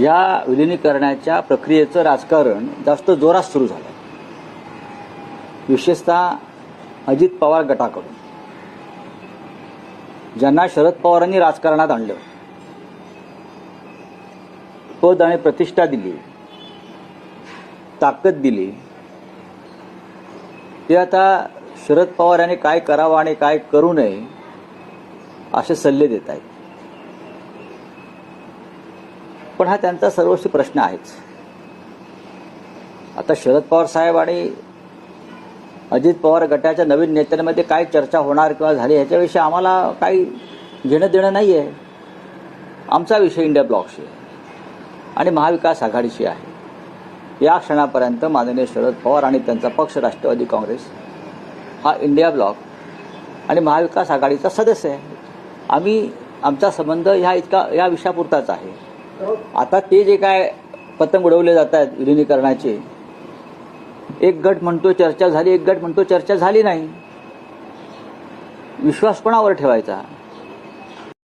या विलिनीकरणाच्या प्रक्रियेचं राजकारण जास्त जोरात सुरू झालं विशेषतः अजित पवार गटाकडून. ज्यांना शरद पवारांनी राजकारणात आणलं. पद आणि प्रतिष्ठा दिली. ताकद दिली. ते आता शरद पवार यांनी काय करावं आणि काय करू नये असे सल्ले देत आहेत. पण हा त्यांचा सर्वस्वी प्रश्न आहेच. आता शरद पवार साहेब आणि अजित पवार गटाच्या नवीन नेत्यांमध्ये काय चर्चा होणार किंवा झाली ह्याच्याविषयी आम्हाला काही घेणं देणं नाही आहे आमचा विषय इंडिया ब्लॉकशी आहे. आणि महाविकास आघाडीशी आहे. या क्षणापर्यंत माननीय शरद पवार आणि त्यांचा पक्ष राष्ट्रवादी काँग्रेस हा इंडिया ब्लॉक आणि महाविकास आघाडीचा सदस्य आहे. आम्ही आमचा संबंध ह्या इतका या विषयापुरताच आहे. आता ते जे काय पतंग उडवले जात आहेत विलिनीकरणाचे एक गट म्हणतो चर्चा झाली एक गट म्हणतो चर्चा झाली नाही. विश्वास कोणावर ठेवायचा.